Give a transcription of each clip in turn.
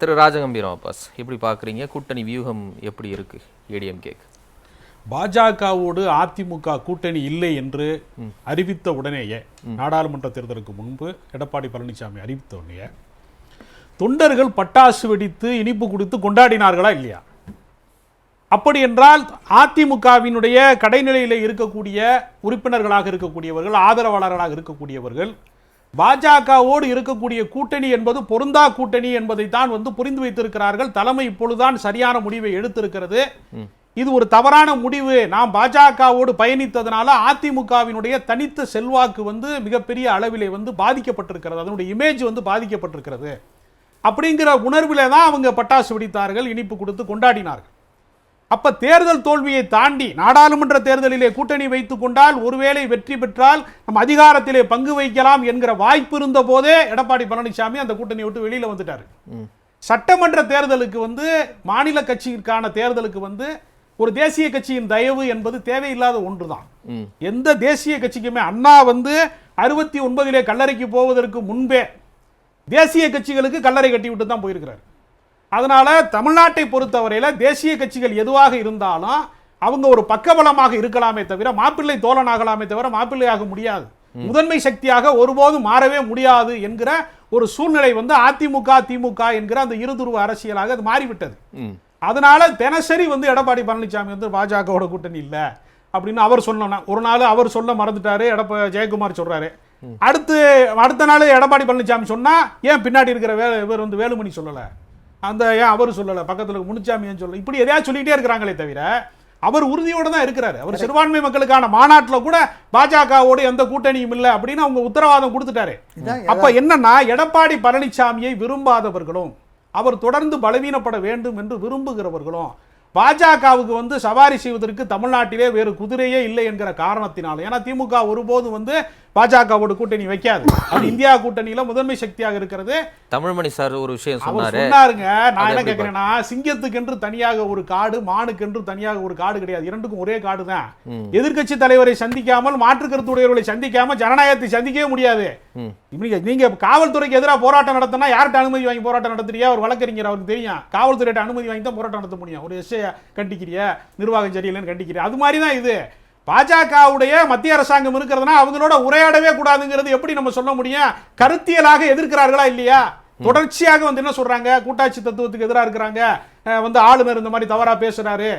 திரு Rajakambiram Abbas எப்படி பார்க்குறீங்க? கூட்டணி வியூகம் எப்படி இருக்கு? ஏடிஎம்கேக்கு பாஜகவோடு அதிமுக கூட்டணி இல்லை என்று அறிவித்த உடனேயே நாடாளுமன்ற தேர்தலுக்கு முன்பு எடப்பாடி பழனிசாமி அறிவித்த உடனேயே தொண்டர்கள் பட்டாசு வெடித்து இனிப்பு கொடுத்து கொண்டாடினார்களா இல்லையா? அப்படி என்றால் அதிமுகவினுடைய கடைநிலையில் இருக்கக்கூடிய உறுப்பினர்களாக இருக்கக்கூடியவர்கள் ஆதரவாளர்களாக இருக்கக்கூடியவர்கள் பாஜகவோடு இருக்கக்கூடிய கூட்டணி என்பது பொருந்தா கூட்டணி என்பதைத்தான் வந்து புரிந்து வைத்திருக்கிறார்கள். தலைமை இப்பொழுதுதான் சரியான முடிவை எடுத்திருக்கிறது. இது ஒரு தவறான முடிவு. நாம் பாஜகவோடு பயணித்ததனால அதிமுகவினுடைய தனித்த செல்வாக்கு வந்து மிகப்பெரிய அளவிலே வந்து பாதிக்கப்பட்டிருக்கிறது. அதனுடைய இமேஜ் வந்து பாதிக்கப்பட்டிருக்கிறது. அப்படிங்கிற உணர்விலே தான் அவங்க பட்டாசு வெடித்தார்கள் இனிப்பு கொடுத்து கொண்டாடினார்கள். அப்ப தேர்தல் தோல்வியை தாண்டி நாடாளுமன்ற தேர்தலிலே கூட்டணி வைத்துக் கொண்டால் ஒருவேளை வெற்றி பெற்றால் நம்ம அதிகாரத்திலே பங்கு வைக்கலாம் என்கிற வாய்ப்பு இருந்த போதே எடப்பாடி பழனிசாமி அந்த கூட்டணியை விட்டு வெளியில வந்துட்டாரு. சட்டமன்ற தேர்தலுக்கு வந்து மாநில கட்சிக்கான தேர்தலுக்கு வந்து ஒரு தேசிய கட்சியின் தயவு என்பது தேவையில்லாத ஒன்றுதான். எந்த தேசிய கட்சிக்குமே அண்ணா வந்து அறுபத்தி ஒன்பதிலே கல்லறைக்கு போவதற்கு முன்பே தேசிய கட்சிகளுக்கு கல்லறை கட்டி விட்டு தான் போயிருக்கிறார். அதனால தமிழ்நாட்டை பொறுத்தவரையில தேசிய கட்சிகள் எதுவாக இருந்தாலும் அவங்க ஒரு பக்கபலமாக இருக்கலாமே தவிர மாப்பிள்ளை தோழனாகலாமே தவிர மாப்பிள்ளையாக முடியாது. முதன்மை சக்தியாக ஒருபோதும் மாறவே முடியாது என்கிற ஒரு சூழ்நிலை வந்து அதிமுக திமுக என்கிற அந்த இருதுருவ அரசியலாக அது மாறிவிட்டது. அதனால தினசரி வந்து எடப்பாடி பழனிசாமி வந்து பாஜகவோட கூட்டணி இல்ல அப்படின்னு அவர் சொன்னா ஒரு நாள் அவர் சொல்ல மறந்துட்டாரு எடப்பா ஜெயக்குமார் சொல்றாரு. அடுத்து அடுத்த நாள் எடப்பாடி பழனிசாமி சொன்னா ஏன் பின்னாடி இருக்கிற வே இவர் வந்து வேலுமணி சொல்லல? அந்த ஏன் அவர் சொல்லல பக்கத்துல முனுச்சாமி ஏன் சொல்லல. இப்படி எதையா சொல்லிட்டே இருக்கிறாங்களே தவிர அவர் உறுதியோட தான் இருக்கிறாரு. அவர் சிறுபான்மை மக்களுக்கான மாநாட்டுல கூட பாஜகவோடு எந்த கூட்டணியும் இல்லை அப்படின்னு அவங்க உத்தரவாதம் கொடுத்துட்டாரு. அப்ப என்னன்னா எடப்பாடி பழனிசாமியை விரும்பாதவர்களும் அவர் தொடர்ந்து பலவீனப்பட வேண்டும் என்று விரும்புகிறவர்களும் பாஜகவுக்கு வந்து சவாரி செய்வதற்கு தமிழ்நாட்டிலே வேறு குதிரையே இல்லை என்கிற காரணத்தினால ஏன்னா திமுக ஒருபோதும் வந்து பாஜகவோட கூட்டணி வைக்காது. அது இந்தியா கூட்டணியில முதன்மை சக்தியாக இருக்கிறது. தமிழ்மணி சார் ஒரு விஷயம் சொன்னாருங்க. நான் என்ன கேட்கிறேன்னா சிங்கத்துக்கென்று தனியாக ஒரு காடு மானுக்கென்று தனியாக ஒரு காடு கிடையாது. இரண்டுக்கும் ஒரே காடு தான் எதிர்க்கட்சி தலைவரை சந்திக்காமல் மாற்று கருத்துடையவர்களை சந்திக்காம ஜனநாயகத்தை சந்திக்கவே முடியாது. நீங்க காவல்துறைக்கு எதிராக போராட்டம் நடத்தினா யார்கிட்ட அனுமதி வாங்கி போராட்டம் நடத்துறியா ஒரு வழக்கறிஞர் அவருக்கு தெரியும். காவல்துறையிட்ட அனுமதி வாங்கி தான் போராட்டம் நடத்த முடியும். ஒரு எஸ்ஐ கண்டிக்கிறிய? நிர்வாகம் சரியில்லைன்னு கண்டிக்கிறிய? அது மாதிரி தான் இது. பாஜகவுடைய மத்திய அரசாங்கம் இருக்கிறதுனா அவங்களோட உரையாடவே கூடாதுங்கிறது எப்படி நம்ம சொல்ல முடியும்? கருத்தியலாக எதிர்க்கிறார்களா இல்லையா? தொடர்ச்சியாக வந்து என்ன சொல்றாங்க? கூட்டாட்சி தத்துவத்துக்கு எதிராக இருக்கிறாங்க. வந்து ஆளுநர் இந்த மாதிரி தவறா பேசுறாரு.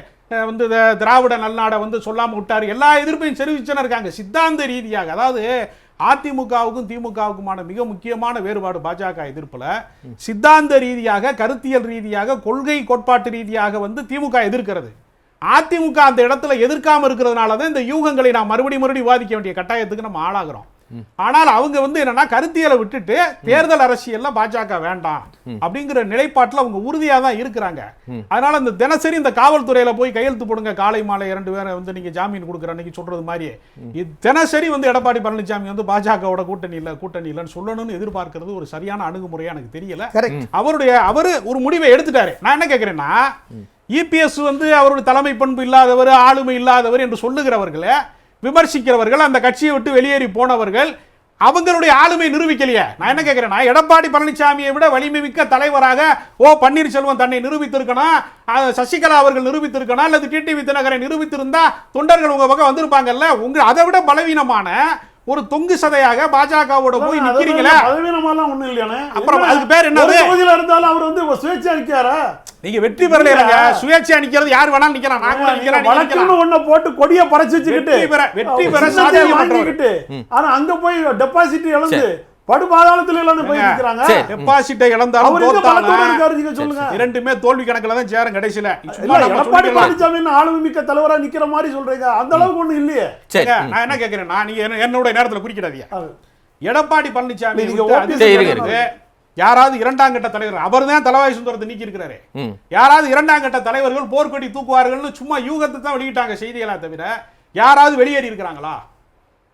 வந்து திராவிட நல்நாடை வந்து சொல்லாம விட்டாரு. எல்லா எதிர்ப்பையும் தெரிவிச்சுன்னு இருக்காங்க. சித்தாந்த ரீதியாக. அதாவது அதிமுகவுக்கும் திமுகவுக்குமான மிக முக்கியமான வேறுபாடு பாஜக எதிர்ப்புல. சித்தாந்த ரீதியாக கருத்தியல் ரீதியாக கொள்கை கோட்பாட்டு ரீதியாக வந்து திமுக எதிர்க்கிறது. அதிமுக அந்த இடத்துல எதிர்க்காம இருக்கிறதுனால தான் இந்த யூகங்களை நான் மறுபடியும் மறுபடியும் விவாதிக்க வேண்டிய கட்டாயத்துக்கு நம்ம ஆளாகிறோம். ஆனால் அவங்க வந்து என்னன்னா கருத்தியலை விட்டுட்டு தேர்தல் அரசியல்ல பாஜக வேண்டாம் அப்படிங்கிற நிலைப்பாட்டுல அவங்க உறுதியா தான் இருக்கிறாங்க அதனால இந்த தினசரி இந்த காவல்துறையில போய் கையெழுத்து போடுங்க காலை மாலை இரண்டு பேரை வந்து நீங்க ஜாமீன் கொடுக்குற அன்னைக்கு சொல்றது மாதிரி இது தினசரி வந்து எடப்பாடி பழனிசாமி வந்து பாஜகவோட கூட்டணி இல்ல கூட்டணி இல்லைன்னு சொல்லணும்னு எதிர்பார்க்கிறது ஒரு சரியான அணுகுமுறையா எனக்கு தெரியல. அவருடைய அவரு ஒரு முடிவை எடுத்துட்டாரு. நான் என்ன கேட்கிறேன்னா இபிஎஸ் வந்து அவருடைய தலைமை பண்பு இல்லாதவர் ஆளுமை இல்லாதவர் என்று சொல்லுகிறவர்களை விமர்சிக்கிறவர்கள் அந்த கட்சியை விட்டு வெளியேறி போனவர்கள் அவங்களுடைய ஆளுமை நிரூபிக்கலையே. நான் என்ன கேட்கிறேன்னா எடப்பாடி பழனிசாமியை விட வலிமை மிக்க தலைவராக ஓ பன்னீர்செல்வம் தன்னை நிரூபித்திருக்கணும் சசிகலா அவர்கள் நிரூபித்திருக்கணும் அல்லது டிடிவி தினகரை நிரூபித்திருந்தா தொண்டர்கள் உங்க பக்கம் வந்திருப்பாங்கல்ல உங்க அதை விட பலவீனமான ஒரு தொங்கு சதையாக பாஜகவோட போய் நிக்கிறீங்களே? பதவீனமாலாம் ஒண்ணும் இல்லையானே? அப்புறம் என்ன? அதுக்கு பேர் என்னது? ஒரு தொகுதியில இருந்தாலும் அவர் வந்து சுயேட்சையா நிக்காரா நீங்க வெற்றி பெறல இல்லைங்க சுயேட்சையா நிக்கிறது யார் வேணாலும் நிக்கலாம். நீங்க வழக்குன்னு நிக்கலாம். ஒண்ண போட்டு கொடிய பறச்சு வச்சுக்கிட்டு வெற்றி பெற- வெற்றி பெற ஆனா அங்க போய் டெபாசிட் இழந்து படு பாதாளத்துல இழந்து போய். டெபாசிட்டை இழந்தாலும் இருக்காரு சொல்லுங்க. இரண்டுமே தோல்வி கணக்குல தான் சேரும் கடைசியில. எடப்பாடி சொல்லிக்கலாம். பழனிசாமி ஆளுமை மிக்க தலைவரா நிக்கிற மாதிரி சொல்றீங்க. அந்த அளவுக்கு ஒண்ணும் இல்லையே. சரி. நான் என்ன கேட்கிறேன் நான் நீங்க என்னோட நேரத்துல குறிக்கிடாதீங்க. எடப்பாடி பழனிசாமி நீங்க யாராவது இரண்டாம் கட்ட தலைவர் அவர் தான் தலைவாய் சுந்தரத்தை நீக்கி இருக்கிறாரு யாராவது இரண்டாம் கட்ட தலைவர்கள் போர்க்கொடி தூக்குவார்கள்னு சும்மா யூகத்தை தான் வெளியிட்டாங்க செய்திகளா தவிர யாராவது வெளியேறி இருக்கிறாங்களா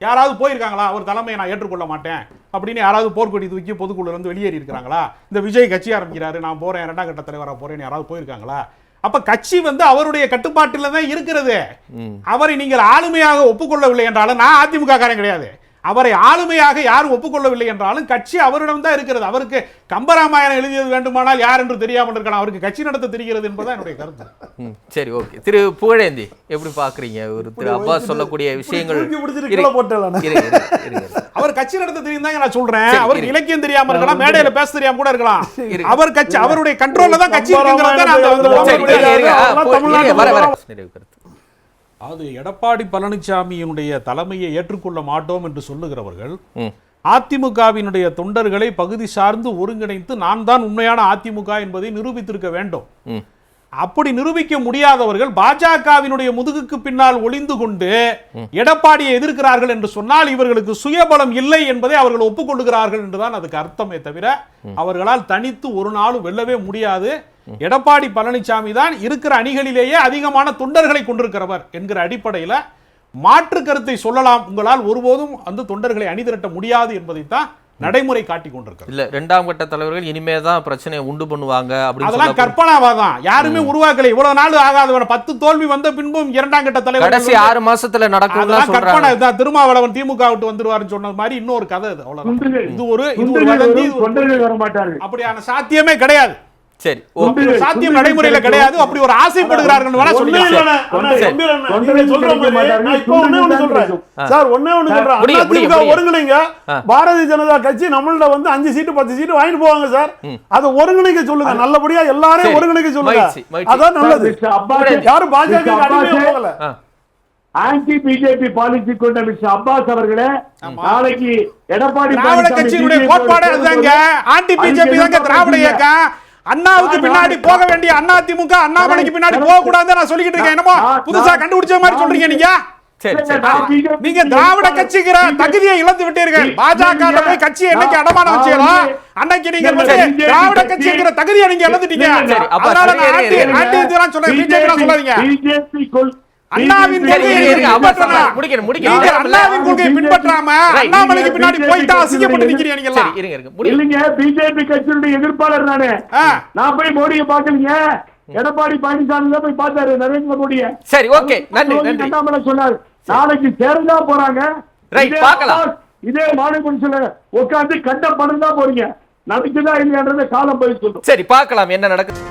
யாராவது போயிருக்காங்களா? அவர் தலைமையை நான் ஏற்றுக்கொள்ள மாட்டேன். அப்படின்னு யாராவது போர்க்கொடி தூக்கி பொதுக்குழுல இருந்து வெளியேறி இருக்கிறாங்களா? இந்த விஜய் கட்சி ஆரம்பிக்கிறாரு நான் போறேன் இரண்டாம் கட்ட தலைவரா போறேன்னு யாராவது போயிருக்காங்களா? அப்ப கட்சி வந்து அவருடைய கட்டுப்பாட்டில் தான் இருக்கிறது அவரை நீங்கள் ஆளுமையாக ஒப்புக்கொள்ளவில்லை என்றாலும் நான் அதிமுக காரன் கிடையாது. அவரை ஆளுமையாக யாரும் ஒப்புக்கொள்ளவில்லை என்றாலும் கட்சி அவரிடம் தான் இருக்கிறது. அவருக்கு கம்பராமாயணம் எழுதியது வேண்டுமானால் யார் என்று தெரியாமல் இருக்கலாம். அவருக்கு கட்சி நடத்த தெரிகிறது என்பதுதான் என்னுடைய கருத்து. சரி ஓகே. திரு புகழேந்தி எப்படி பாக்குறீங்க ஒரு திரு அப்பாஸ் சொல்லக்கூடிய விஷயங்கள். அவர் கட்சி நடத்த தெரியும் தான் நான் சொல்றேன். அவருக்கு. இலக்கியம் தெரியாம இருக்கலாம் மேடையில பேச தெரியாம கூட இருக்கலாம். இரு. அவர் கட்சி அவருடைய கண்ட்ரோல்ல தான் கட்சி இருக்குங்கிறத அது எடப்பாடி பழனிசாமியினுடைய தலைமையை ஏற்றுக்கொள்ள மாட்டோம் என்று சொல்லுகிறவர்கள் அதிமுகவினுடைய தொண்டர்களை பகுதி சார்ந்து ஒருங்கிணைத்து நான் தான் உண்மையான அதிமுக என்பதை நிரூபித்திருக்க வேண்டும். அப்படி நிரூபிக்க முடியாதவர்கள் பாஜகவினுடைய முதுகுக்கு பின்னால் ஒளிந்து கொண்டு எடப்பாடியை எதிர்க்கிறார்கள் என்று சொன்னால் இவர்களுக்கு சுயபலம் இல்லை என்பதை அவர்கள் ஒப்புக்கொள்ளுகிறார்கள் என்றுதான் அதுக்கு அர்த்தமே தவிர அவர்களால் தனித்து ஒரு நாளும் வெல்லவே முடியாது. எடப்பாடி பழனிசாமி தான் இருக்கிற அணிகளிலேயே அதிகமான தொண்டர்களை கொண்டிருக்கிறவர் என்கிற அடிப்படையில் மாற்று கருத்தை சொல்லலாம். உங்களால் ஒருபோதும் அந்த தொண்டர்களை அணிதிரட்ட முடியாது என்பதைத்தான் நடைமுறை காட்டிக் கொண்டிருக்கிறது. இல்ல ரெண்டாம் கட்ட தலைவர்கள் இனிமே தான் பிரச்சனையை உண்டு பண்ணுவாங்க அதெல்லாம். கற்பனாவாதான். யாருமே உருவாக்கல. இவ்வளவு நாள் ஆகாதவன பத்து தோல்வி வந்த பின்பும் இரண்டாம் கட்ட தலைவர் கடைசி ஆறு மாசத்துல நடக்கும் கற்பனை. தான் திருமாவளவன் திமுக விட்டு வந்துருவாருன்னு சொன்னது மாதிரி இன்னொரு கதை அவ்வளவுதான். தொண்டர்கள் இது ஒரு இது ஒரு அப்படியான சாத்தியமே கிடையாது. சரி. சாத்தியம் நடைமுறையில கிடையாது. அப்படி ஒரு ஆசைப்படுகிறார்கள் வேணா சரி. ஒண்ணே சொல்றேன். ஒருங்கிணைங்க. பாரதிய ஜனதா கட்சி நம்மள்ட்ட வந்து அஞ்சு சீட்டு பத்து சீட்டு வாங்கிட்டு போவாங்க சார். அதை ஒருங்கிணைக்க சொல்லுங்க. நல்லபடியா எல்லாரையும். ஒருங்கிணைக்க சொல்லுங்க. அதான் நல்லது. யாரும் பாஜக போகல. ஆன்டி பிஜேபி பாலிசி கொண்ட மிஸ்டர் அப்பாஸ் அவர்களே நாளைக்கு எடப்பாடி திராவிட கட்சியினுடைய BJP கோட்பாடு அதுதாங்க. ஆன்டி பிஜேபி தாங்க திராவிட? இயக்கம். அண்ணாவுக்கு பின்னாடி போக வேண்டிய அண்ணா திமுக அண்ணாமலைக்கு பின்னாடி போக கூடாதுன்னு நான் சொல்லிக்கிட்டு இருக்கேன். என்னமோ புதுசா கண்டுபிடிச்ச மாதிரி சொல்றீங்க நீங்க? நீங்க திராவிட கட்சிக்கிற தகுதியை இழந்து விட்டீர்கள். பாஜக போய் கட்சியை என்னைக்கு அடமானம் வச்சீங்களோ வந்து- அன்னைக்கு நீங்க வந்து திராவிட கட்சிங்கிற தகுதியை நீங்க இழந்துட்டீங்க. அதனால நான் ஆன்டி ஆன்டி சொல்லாதீங்க. அண்ணாவின் கொள்கையை பின்பற்றாம. அண்ணாமலைக்கு பின்னாடி போயிட்டா அசிங்கப்பட்டு நிக்கிறீங்க நீங்க எல்லாம் இல்லைங்க பிஜேபி கட்சியினுடைய எதிர்ப்பாளர் நானு. நான் போய் மோடியை பாக்கலீங்க எடப்பாடி பழனிசாமி போய் பார்த்தாரு நரேந்திர மோடியை. சரி ஓகே. நன்றி நன்றி. அண்ணாமலை சொன்னார் நாளைக்கு சேரதா போறாங்க. Right, இதே பார்க்கலாம். அப்பாஸ், இதே மாநில உட்காந்து கண்ட படம் தான் போறீங்க. நடக்குதா இல்லையான்றத காலம் போய் சொல்லும். சரி பார்க்கலாம் என்ன நடக்குது.